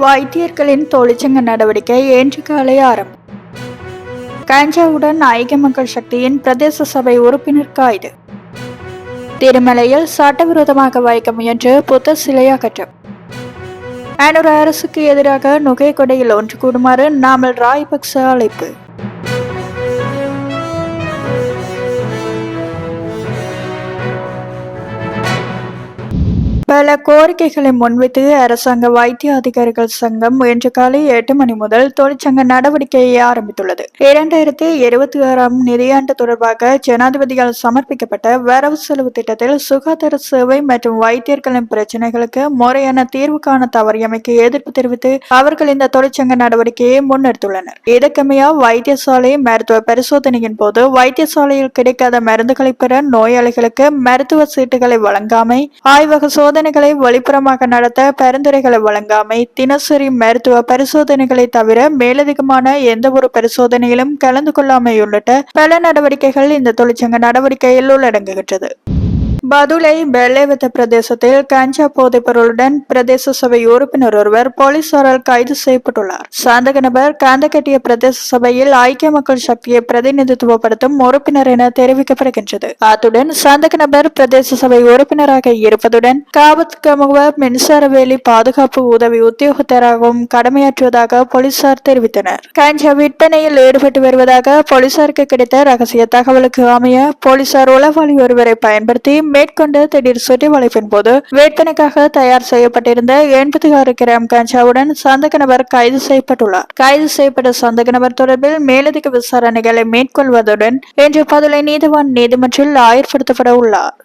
வைத்தியர்களின் தொழிற்சங்க நடவடிக்கை இன்று காலை ஆரம்பம். காஞ்சாவுடன் ஐக்கிய மக்கள் சக்தியின் பிரதேச சபை உறுப்பினர் கைது. திருமலையில் சட்டவிரோதமாக வைக்க முயன்ற புத்த சிலை அகற்றம். அனுர அரசுக்கு எதிராக நுகைக்கொடையில் ஒன்று கூடுமாறு நாமல் ராய்பக்ச அழைப்பு. பல கோரிக்கைகளை முன்வைத்து அரசாங்க வைத்திய அதிகாரிகள் சங்கம் இன்று காலை எட்டு மணி முதல் தொழிற்சங்க நடவடிக்கையை ஆரம்பித்துள்ளது. இரண்டாயிரத்தி இருபத்தி ஆறாம் நிதியாண்டு தொடர்பாக ஜனாதிபதியால் சமர்ப்பிக்கப்பட்ட வரவு செலவு திட்டத்தில் சுகாதார சேவை மற்றும் வைத்தியர்களின் பிரச்சனைகளுக்கு முறையான தீர்வு காண தவறியமைக்கு எதிர்ப்பு தெரிவித்து அவர்கள் இந்த தொழிற்சங்க நடவடிக்கையை முன்னெடுத்துள்ளனர். இதற்கமையா வைத்தியசாலை மருத்துவ பரிசோதனையின் போது வைத்தியசாலையில் கிடைக்காத மருந்துகளை பெற நோயாளிகளுக்கு மருத்துவ சீட்டுகளை வழங்காமை ஆய்வக சோதனை பரிசோதனைகளை வெளிப்புறமாக நடத்த பரிந்துரைகளை வழங்காமை தினசரி மருத்துவ பரிசோதனைகளை தவிர மேலதிகமான எந்த ஒரு பரிசோதனையிலும் கலந்து கொள்ளாமை உள்ளிட்ட பல நடவடிக்கைகள் இந்த தொழிற்சங்க நடவடிக்கையில் உள்ளடங்குகின்றது. பதுளை பெல்லேவத்த பிரதேசத்தில் கஞ்சா போதைப் பொருளுடன் பிரதேச சபை உறுப்பினர் ஒருவர் போலீசாரால் கைது செய்யப்பட்டுள்ளார். சந்தக நபர் காந்தகட்டிய பிரதேச சபையில் ஐக்கிய மக்கள் சக்தியை பிரதிநிதித்துவப்படுத்தும் உறுப்பினர் என தெரிவிக்கப்படுகின்றது. அத்துடன் சந்தக நபர் பிரதேச சபை உறுப்பினராக இருப்பதுடன் காவத் கமுக மின்சார வேலி பாதுகாப்பு உதவி உத்தியோகத்தராகவும் கடமையாற்றுவதாக போலீசார் தெரிவித்தனர். கஞ்சா விற்பனையில் ஈடுபட்டு வருவதாக போலீசாருக்கு கிடைத்த ரகசிய தகவலுக்கு அமைய போலீசார் உளவாளி ஒருவரை பயன்படுத்தி மேற்கொண்டு திடீர் சுற்றி வளைப்பின் போது வேட்பனைக்காக தயார் செய்யப்பட்டிருந்த எண்பத்தி ஆறு கிராம் கஞ்சாவுடன் சந்தக நபர் கைது செய்யப்பட்டுள்ளார். கைது செய்யப்பட்ட சந்தக நபர் தொடர்பில் மேலதிக விசாரணைகளை மேற்கொள்வதுடன் இன்று பதிலை நீதிவான் நீதிமன்றில் ஆயர்படுத்தப்பட உள்ளார்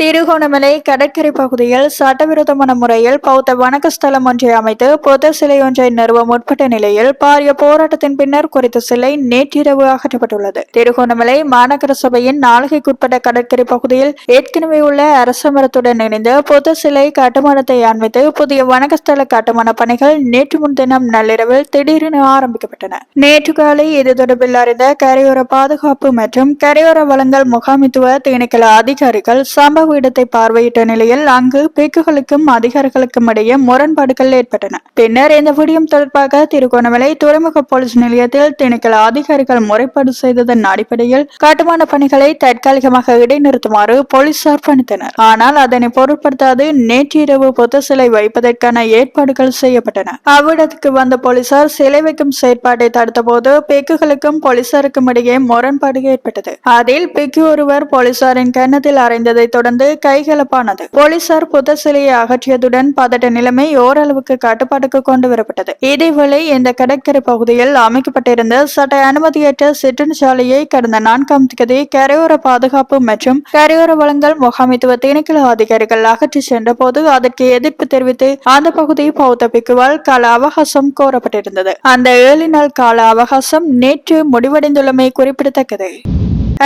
திருகோணமலை கடற்கரை பகுதியில் சட்டவிரோதமான முறையில் பௌத்த வணக்க ஸ்தலம் ஒன்றை அமைத்து புத்த சிலை ஒன்றை நிறுவ முற்பட்ட நிலையில் பாரிய போராட்டத்தின் பின்னர் குறித்த சிலை நேற்றிரவு அகற்றப்பட்டுள்ளது. திருகோணமலை மாநகர சபையின் நாளிகைக்குட்பட்ட கடற்கரை பகுதியில் ஏற்கனவே உள்ள அரச மரத்துடன் இணைந்து புத்த சிலை கட்டுமானத்தை அண்மித்து புதிய வணக்கஸ்தல கட்டுமான பணிகள் நேற்று முன்தினம் நள்ளிரவில் திடீரென ஆரம்பிக்கப்பட்டன. நேற்று காலை இது தொடர்பில் அறிந்த கரையோர பாதுகாப்பு மற்றும் கரையோர வளங்கள் முகாமித்துவ திணைக்கள அதிகாரிகள் சம்பவ இடத்தை பார்வையிட்ட நிலையில் அங்கு பேக்குகளுக்கும் அதிகாரிகளுக்கும் இடையே முரண்பாடுகள் ஏற்பட்டன. பின்னர் இந்த விடயம் தொடர்பாக திருகோணமலை துறைமுக போலீஸ் நிலையத்தில் திணைக்கள அதிகாரிகள் முறைப்பாடு செய்ததன் அடிப்படையில் கட்டுமான பணிகளை தற்காலிகமாக இடைநிறுத்துமாறு போலீசார் பணித்தனர். ஆனால் அதனை பொருட்படுத்தாது நேற்றிரவு புத்த சிலை வைப்பதற்கான ஏற்பாடுகள் செய்யப்பட்டன. அவ்விடத்துக்கு வந்த போலீசார் சிலை வைக்கும் செயற்பாட்டை தடுத்தபோது பெக்குகளுக்கும் போலீசாருக்கும் இடையே முரண்பாடு ஏற்பட்டது. அதில் பெக்கு ஒருவர் போலீசாரின் கன்னத்தில் அறைந்ததை தொடர்ந்து கைகலப்பானது போலீசார் புத சிலையை அகற்றியதுடன் பதட்ட நிலைமை ஓரளவுக்கு கட்டுப்பாட்டுக்கு கொண்டு வரப்பட்டது இதேவேளை இந்த கடற்கரை பகுதியில் அமைக்கப்பட்டிருந்த சட்ட அனுமதியற்ற சிற்றுச்சாலையை கடந்த நான்காம் தேதி கரையோர பாதுகாப்பு மற்றும் கரையோர வளங்கள் முகாமைத்துவ திணைக்கள அதிகாரிகள் அகற்றி சென்ற போது அதற்கு எதிர்ப்பு தெரிவித்து அந்த பகுதி பௌத்த பிக்குவால் கால அவகாசம் கோரப்பட்டிருந்தது. அந்த ஏழு நாள் கால அவகாசம் நேற்று முடிவடைந்துள்ளமை குறிப்பிடத்தக்கது.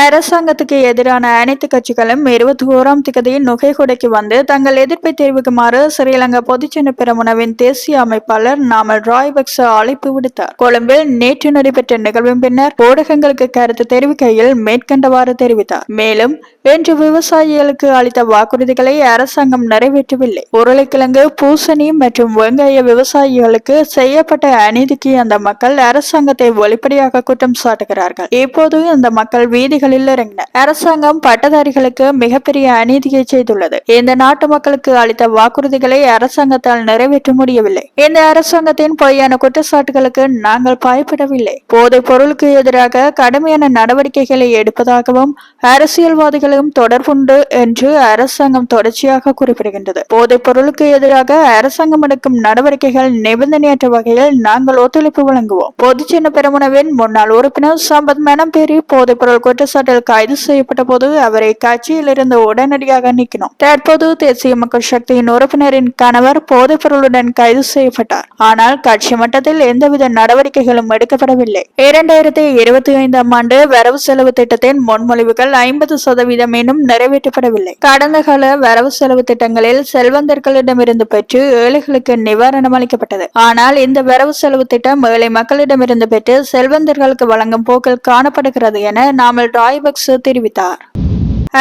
அரசாங்கத்துக்கு எதிரான அனைத்து கட்சிகளும் இருபத்தி ஓராம் திகதியில் நுகைகொடைக்கு வந்து தங்கள் எதிர்ப்பை தெரிவிக்குமாறு ஸ்ரீலங்கா பொதுஜன பெரமுனவின் தேசிய அமைப்பாளர் நாமல் ராய்பக்ச அழைப்பு விடுத்தார். கொழும்பில் நேற்று நடைபெற்ற நிகழ்வின் பின்னர் ஊடகங்களுக்கு கருத்து தெரிவிக்கையில் மேற்கண்டவாறு தெரிவித்தார். மேலும் இன்று விவசாயிகளுக்கு அளித்த வாக்குறுதிகளை அரசாங்கம் நிறைவேற்றவில்லை. உருளைக்கிழங்கு பூசணி மற்றும் வெங்காய விவசாயிகளுக்கு செய்யப்பட்ட அநீதிக்கு அந்த மக்கள் அரசாங்கத்தை வெளிப்படையாக குற்றம் சாட்டுகிறார்கள். இப்போது அந்த மக்கள் வீதிகளில் இறங்கினர் அரசாங்கம் பட்டதாரிகளுக்கு மிகப்பெரிய அநீதியை செய்துள்ளது. இந்த நாட்டு மக்களுக்கு அளித்த வாக்குறுதிகளை அரசாங்கத்தால் நிறைவேற்ற முடியவில்லை. இந்த அரசாங்கத்தின் பொய்யான குற்றச்சாட்டுகளுக்கு நாங்கள் பயப்படவில்லை. போதைப் பொருளுக்கு எதிராக கடுமையான நடவடிக்கைகளை எடுப்பதாகவும் அரசியல்வாதிகளும் தொடர்புண்டு என்று அரசாங்கம் தொடர்ச்சியாக குறிப்பிடுகின்றது. போதைப் பொருளுக்கு எதிராக அரசாங்கம் எடுக்கும் நடவடிக்கைகள் நிபந்தனையற்ற வகையில் நாங்கள் ஒத்துழைப்பு வழங்குவோம். பொதுச்சின்ன பெருமனவின் முன்னாள் உறுப்பினர் சம்பத் மெனம்பேரி போதைப் பொருள் குற்றச்சாட்டில் கைது செய்யப்பட்ட போது அவரை கட்சியில் இருந்து உடனடியாக நீக்கினோம். தற்போது தேசிய மக்கள் சக்தியின் உறுப்பினரின் கணவர் போதைப் பொருளுடன் கைது செய்யப்பட்டார். ஆனால் கட்சி மட்டத்தில் எந்தவித நடவடிக்கைகளும் எடுக்கப்படவில்லை. இரண்டாயிரத்தி இருபத்தி ஐந்தாம் ஆண்டு வரவு செலவு திட்டத்தின் முன்மொழிவுகள் ஐம்பது சதவீதம் இன்னும் நிறைவேற்றப்படவில்லை. கடந்த கால வரவு செலவு திட்டங்களில் செல்வந்தர்களிடமிருந்து பெற்று ஏழைகளுக்கு நிவாரணம் அளிக்கப்பட்டது. ஆனால் இந்த வரவு செலவு திட்டம் ஏழை மக்களிடமிருந்து பெற்று செல்வந்தர்களுக்கு வழங்கும் போக்கில் காணப்படுகிறது என நாமல் ராய்பக்ஸ் தெரிவித்தார்.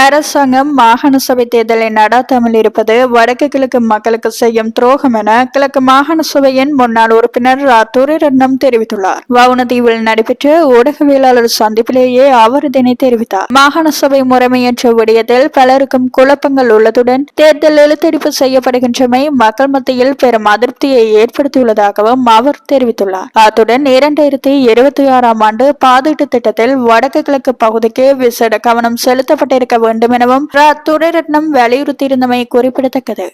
அரசாங்கம் மாகாண சபை தேர்தலை நடாத்தாமல் இருப்பது வடக்கு கிழக்கு மக்களுக்கு செய்யும் துரோகம் என கிழக்கு மாகாண சபையின் முன்னாள் உறுப்பினர் ராத்தூரி ரட்னம் தெரிவித்துள்ளார். வவுனதீவில் நடைபெற்ற ஊடகவியலாளர் சந்திப்பிலேயே அவர் இதனை தெரிவித்தார். மாகாண சபை முறைமையற்ற விடயத்தில் பலருக்கும் குழப்பங்கள் உள்ளதுடன் தேர்தல் இழுத்தடிப்பு செய்யப்படுகின்றமை மக்கள் மத்தியில் பெரும் அதிருப்தியை ஏற்படுத்தியுள்ளதாகவும் அவர் தெரிவித்துள்ளார். அத்துடன் இரண்டாயிரத்தி இருபத்தி ஆறாம் ஆண்டு பாதீட்டு திட்டத்தில் வடக்கு கிழக்கு பகுதிக்கு விசேட கவனம் செலுத்தப்பட்டிருக்க வேண்டும் எனவும் ரா துரைரட்னம் வலியுறுத்தியிருந்தமை குறிப்பிடத்தக்கது.